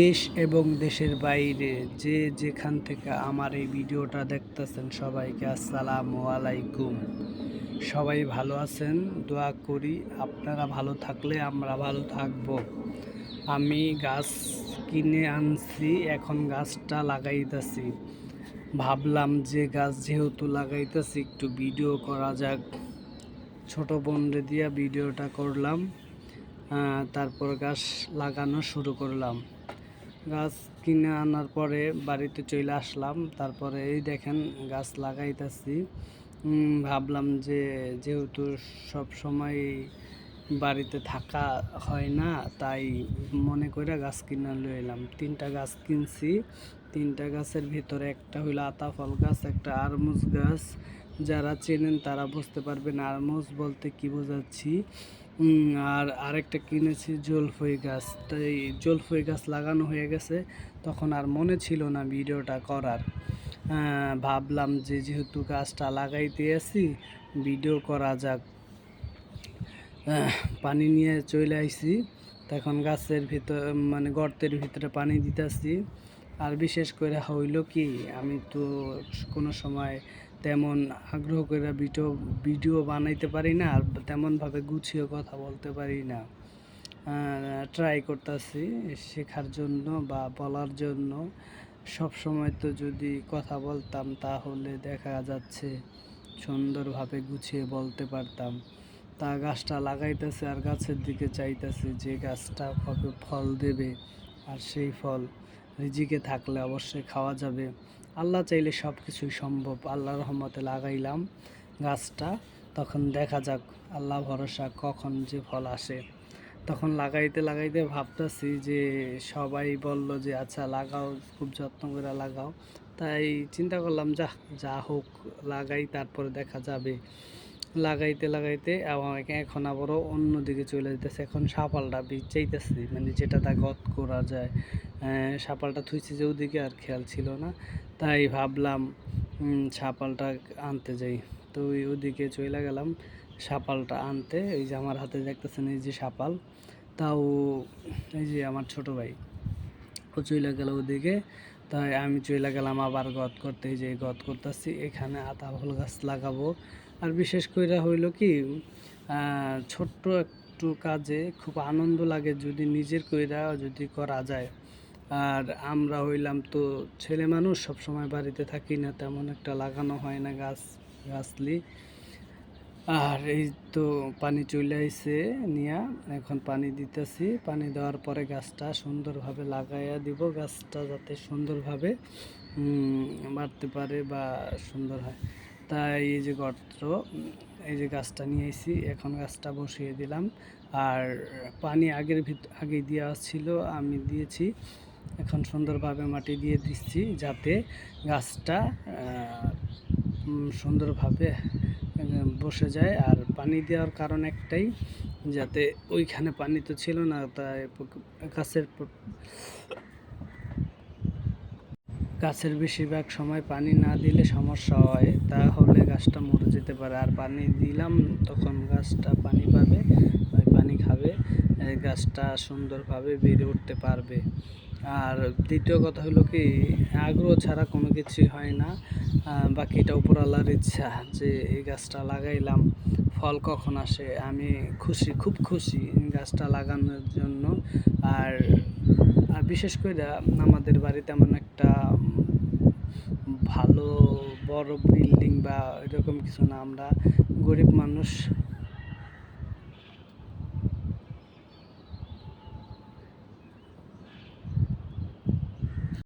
দেশ এবং দেশের বাইরে যে যেখান থেকে আমার এই ভিডিওটা দেখতেছেন সবাইকে আসসালামু আলাইকুম। সবাই ভালো আছেন? দোয়া করি আপনারা ভালো থাকলে আমরা ভালো থাকব। আমি গাছ কিনে আনছি, এখন গাছটা লাগাইতেছি। ভাবলাম যে গাছ যেহেতু লাগাইতেছি, একটু ভিডিও করা যাক। ছোট বোনরে দিয়া ভিডিওটা করলাম তারপর গাছ লাগানো শুরু করলাম। গাছ কিনে আনার পরে বাড়িতে চলে আসলাম। তারপরে এই দেখেন গাছ লাগাইতেছি। ভাবলাম যে যেহেতু সব সময় বাড়িতে থাকা হয় না, তাই মনে করে গাছ কিনে লয়ে এলাম। তিনটা গাছ কিনছি। তিনটা গাছের ভিতরে একটা হইল আতা ফল গাছ, একটা আরমুজ গাছ। যারা চেনেন তারা বুঝতে পারবেন আরমুজ বলতে কি বোঝাচ্ছি। আর আরেকটা কিনেছি জলফই গাছ। তাই জলফই গাছ লাগানো হয়ে গেছে, তখন আর মনে ছিল না ভিডিওটা করার। ভাবলাম যে যেহেতু গাছটা লাগাইতে আছি ভিডিও করা যাক। পানি নিয়ে চলে আইছি। তখন গাছের ভিতর মানে গর্তের ভিতরে পানি দিতেছি। আর বিশেষ করে হইল কি, আমি তো কোনো সময় তেমন আগ্রহ করে ভিডিও ভিডিও বানাইতে পারি না, আর তেমনভাবে গুছিয়ে কথা বলতে পারি না। ট্রাই করতেছি শেখার জন্য বা বলার জন্য। সব সময় তো যদি কথা বলতাম, তাহলে দেখা যাচ্ছে সুন্দরভাবে গুছিয়ে বলতে পারতাম। তা গাছটা লাগাইতেছে আর গাছের দিকে চাইতেছে যে গাছটা কবে ফল দেবে আর সেই ফল রিজিকে থাকলে অবশ্যই খাওয়া যাবে। আল্লাহ চাইলে সব কিছুই সম্ভব। আল্লাহর রহমতে লাগাইলাম গাছটা। তখন দেখা যাক আল্লাহ ভরসা কখন যে ফল আসে। তখন লাগাইতে লাগাইতে ভাবতেছি যে সবাই বলল যে আচ্ছা লাগাও, খুব যত্ন করে লাগাও। তাই চিন্তা করলাম যা যা হোক, লাগাই, তারপরে দেখা যাবে। লাগাইতে লাগাইতে আমাকে এখন আবারও অন্যদিকে চলে যেতেছে এখন সাপালটা চাইতেছি মানে যেটা তা গত করা যায়। সাপালটা থুইছে যে ওদিকে আর খেয়াল ছিল না। তাই ভাবলাম সাপালটা আনতে যাই। তো ওদিকে চলে গেলাম সাপালটা আনতে। এই যে আমার হাতে দেখতেছেন এই যে সাপাল, তাও এই যে আমার ছোট ভাই, ও চলে গেল ওদিকে। তাই আমি চলে গেলাম আবার গদ করতে। এই যে গদ করতেছি, এখানে আতা ফল গাছ লাগাবো। আর বিশেষ করে হইল কি ছোট্ট একটু কাজে খুব আনন্দ লাগে যদি নিজের কইরা যদি করা যায়। আর আমরা হইলাম তো ছেলে মানুষ সব সময় বাড়িতে থাকি না, তেমন একটা লাগানো হয় না গাছ, গাছলি। আর এই তো পানি চলে আইসে নিয়া, এখন পানি দিতেছি। পানি দেওয়ার পরে গাছটা সুন্দরভাবে লাগাইয়া দিব, গাছটা যাতে সুন্দরভাবে বাড়তে পারে বা সুন্দর হয়। তাই এই যে গর্ত এই যে গাছটা নিয়ে এসেছি এখন গাছটা বসিয়ে দিলাম। আর পানি আগের ভিত আগে দেওয়া ছিল, আমি দিয়েছি। এখন সুন্দরভাবে মাটি দিয়ে দিচ্ছি যাতে গাছটা সুন্দরভাবে বসে যায়। আর পানি দেওয়ার কারণ একটাই, যাতে ওইখানে পানি তো ছিল না, তাই গাছের গাছের বেশিরভাগ সময় পানি না দিলে সমস্যা হয়, তাহলে গাছটা মরে যেতে পারে। আর পানি দিলাম, তখন গাছটা পানি পাবে পানি খাবে গাছটা সুন্দরভাবে বেড়ে উঠতে পারবে। আর দ্বিতীয় কথা হলো কি, আগ্রহ ছাড়া কোনো কিছুই হয় না। বাকিটা উপরওয়ালার ইচ্ছা যে এই গাছটা লাগাইলাম, ফল কখন আসে? আমি খুশি, খুব খুশি গাছটা লাগানোর জন্য। আর বিশেষ করে আমাদের বাড়িতে এমন একটা ভালো বড় বিল্ডিং বা এরকম কিছু না। আমরা গরিব মানুষ